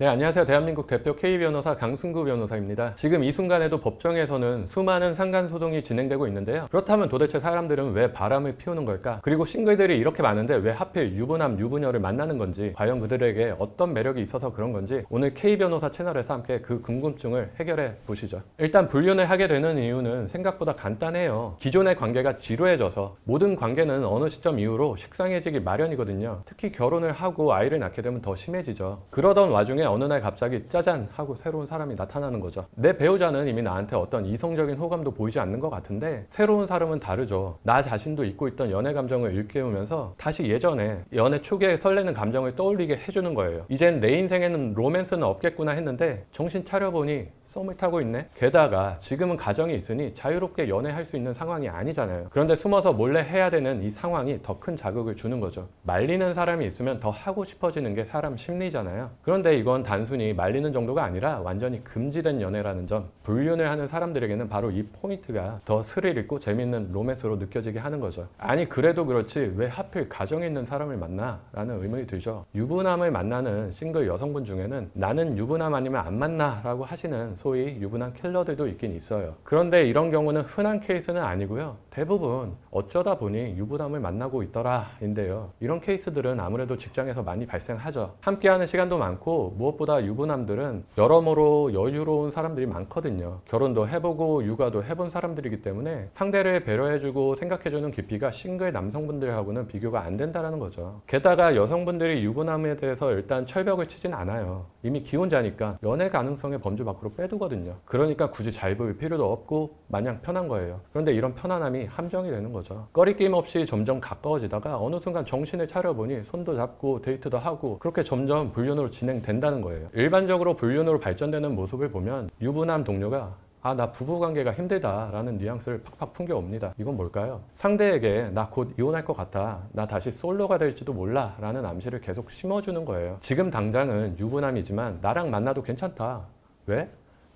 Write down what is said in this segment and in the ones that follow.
네, 안녕하세요. 대한민국 대표 K변호사 강승구 변호사입니다. 지금 이 순간에도 법정에서는 수많은 상간소송이 진행되고 있는데요. 그렇다면 도대체 사람들은 왜 바람을 피우는 걸까? 그리고 싱글들이 이렇게 많은데 왜 하필 유부남, 유부녀를 만나는 건지, 과연 그들에게 어떤 매력이 있어서 그런 건지, 오늘 K변호사 채널에서 함께 그 궁금증을 해결해 보시죠. 일단 불륜을 하게 되는 이유는 생각보다 간단해요. 기존의 관계가 지루해져서 모든 관계는 어느 시점 이후로 식상해지기 마련이거든요. 특히 결혼을 하고 아이를 낳게 되면 더 심해지죠. 그러던 와중에 어느 날 갑자기 짜잔 하고 새로운 사람이 나타나는 거죠. 내 배우자는 이미 나한테 어떤 이성적인 호감도 보이지 않는 것 같은데 새로운 사람은 다르죠. 나 자신도 잊고 있던 연애 감정을 일깨우면서 다시 예전에 연애 초기에 설레는 감정을 떠올리게 해주는 거예요. 이젠 내 인생에는 로맨스는 없겠구나 했는데 정신 차려보니 썸을 타고 있네. 게다가 지금은 가정이 있으니 자유롭게 연애할 수 있는 상황이 아니잖아요. 그런데 숨어서 몰래 해야 되는 이 상황이 더 큰 자극을 주는 거죠. 말리는 사람이 있으면 더 하고 싶어지는 게 사람 심리잖아요. 그런데 이건 단순히 말리는 정도가 아니라 완전히 금지된 연애라는 점. 불륜을 하는 사람들에게는 바로 이 포인트가 더 스릴 있고 재밌는 로맨스로 느껴지게 하는 거죠. 아니 그래도 그렇지 왜 하필 가정에 있는 사람을 만나? 라는 의문이 들죠. 유부남을 만나는 싱글 여성분 중에는 나는 유부남 아니면 안 만나 라고 하시는 소위 유부남 킬러들도 있긴 있어요. 그런데 이런 경우는 흔한 케이스는 아니고요. 대부분 어쩌다 보니 유부남을 만나고 있더라인데요. 이런 케이스들은 아무래도 직장에서 많이 발생하죠. 함께하는 시간도 많고 무엇보다 유부남들은 여러모로 여유로운 사람들이 많거든요. 결혼도 해보고 육아도 해본 사람들이기 때문에 상대를 배려해주고 생각해주는 깊이가 싱글 남성분들하고는 비교가 안 된다는 거죠. 게다가 여성분들이 유부남에 대해서 일단 철벽을 치진 않아요. 이미 기혼자니까 연애 가능성의 범주 밖으로 빼두거든요. 그러니까 굳이 잘 보일 필요도 없고 마냥 편한 거예요. 그런데 이런 편안함이 함정이 되는 거죠. 꺼리낌 없이 점점 가까워지다가 어느 순간 정신을 차려보니 손도 잡고 데이트도 하고 그렇게 점점 불륜으로 진행된다는 거예요. 일반적으로 불륜으로 발전되는 모습을 보면 유부남 동료가 아, 나 부부관계가 힘들다라는 뉘앙스를 팍팍 풍겨옵니다. 이건 뭘까요? 상대에게 나 곧 이혼할 것 같아. 나 다시 솔로가 될지도 몰라. 라는 암시를 계속 심어주는 거예요. 지금 당장은 유부남이지만 나랑 만나도 괜찮다. 왜?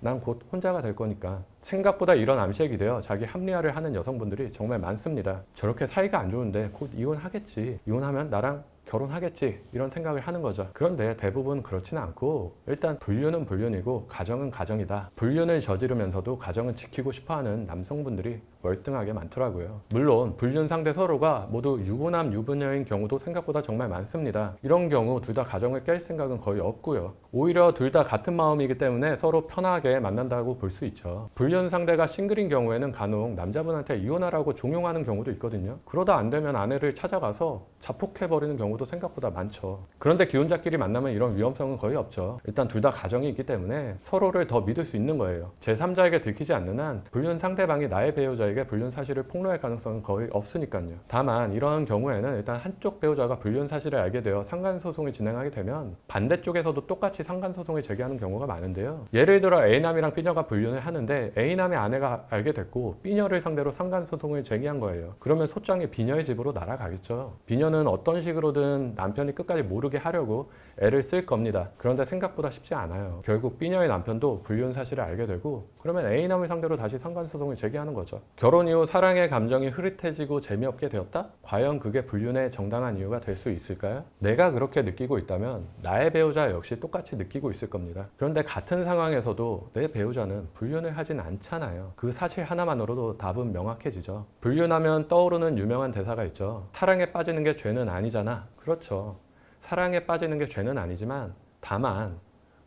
난 곧 혼자가 될 거니까. 생각보다 이런 암시에 기대어 자기 합리화를 하는 여성분들이 정말 많습니다. 저렇게 사이가 안 좋은데 곧 이혼하겠지. 이혼하면 나랑 결혼하겠지 이런 생각을 하는 거죠. 그런데 대부분 그렇지는 않고 일단 불륜은 불륜이고 가정은 가정이다. 불륜을 저지르면서도 가정은 지키고 싶어하는 남성분들이 월등하게 많더라고요. 물론 불륜 상대 서로가 모두 유부남 유부녀인 경우도 생각보다 정말 많습니다. 이런 경우 둘 다 가정을 깰 생각은 거의 없고요. 오히려 둘 다 같은 마음이기 때문에 서로 편하게 만난다고 볼 수 있죠. 불륜 상대가 싱글인 경우에는 간혹 남자분한테 이혼하라고 종용하는 경우도 있거든요. 그러다 안 되면 아내를 찾아가서 자폭해 버리는 경우도 생각보다 많죠. 그런데 기혼자끼리 만나면 이런 위험성은 거의 없죠. 일단 둘 다 가정이 있기 때문에 서로를 더 믿을 수 있는 거예요. 제3자에게 들키지 않는 한 불륜 상대방이 나의 배우자 에게 불륜 사실을 폭로할 가능성은 거의 없으니까요. 다만 이런 경우에는 일단 한쪽 배우자가 불륜 사실을 알게 되어 상간 소송을 진행하게 되면 반대쪽에서도 똑같이 상간 소송을 제기하는 경우가 많은데요. 예를 들어 A남이랑 B녀가 불륜을 하는데 A남의 아내가 알게 됐고 B녀를 상대로 상간 소송을 제기한 거예요. 그러면 소장이 B녀의 집으로 날아가겠죠. B녀는 어떤 식으로든 남편이 끝까지 모르게 하려고 애를 쓸 겁니다. 그런데 생각보다 쉽지 않아요. 결국 B녀의 남편도 불륜 사실을 알게 되고 그러면 A남을 상대로 다시 상간 소송을 제기하는 거죠. 결혼 이후 사랑의 감정이 흐릿해지고 재미없게 되었다? 과연 그게 불륜의 정당한 이유가 될 수 있을까요? 내가 그렇게 느끼고 있다면 나의 배우자 역시 똑같이 느끼고 있을 겁니다. 그런데 같은 상황에서도 내 배우자는 불륜을 하진 않잖아요. 그 사실 하나만으로도 답은 명확해지죠. 불륜하면 떠오르는 유명한 대사가 있죠. 사랑에 빠지는 게 죄는 아니잖아. 그렇죠. 사랑에 빠지는 게 죄는 아니지만 다만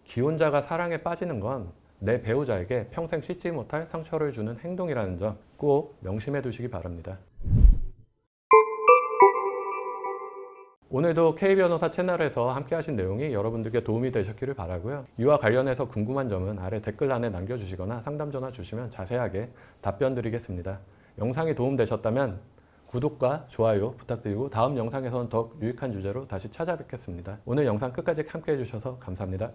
기혼자가 사랑에 빠지는 건 내 배우자에게 평생 씻지 못할 상처를 주는 행동이라는 점 꼭 명심해 두시기 바랍니다. 오늘도 K변호사 채널에서 함께 하신 내용이 여러분들께 도움이 되셨기를 바라고요. 이와 관련해서 궁금한 점은 아래 댓글란에 남겨주시거나 상담 전화 주시면 자세하게 답변 드리겠습니다. 영상이 도움되셨다면 구독과 좋아요 부탁드리고 다음 영상에서는 더 유익한 주제로 다시 찾아뵙겠습니다. 오늘 영상 끝까지 함께 해주셔서 감사합니다.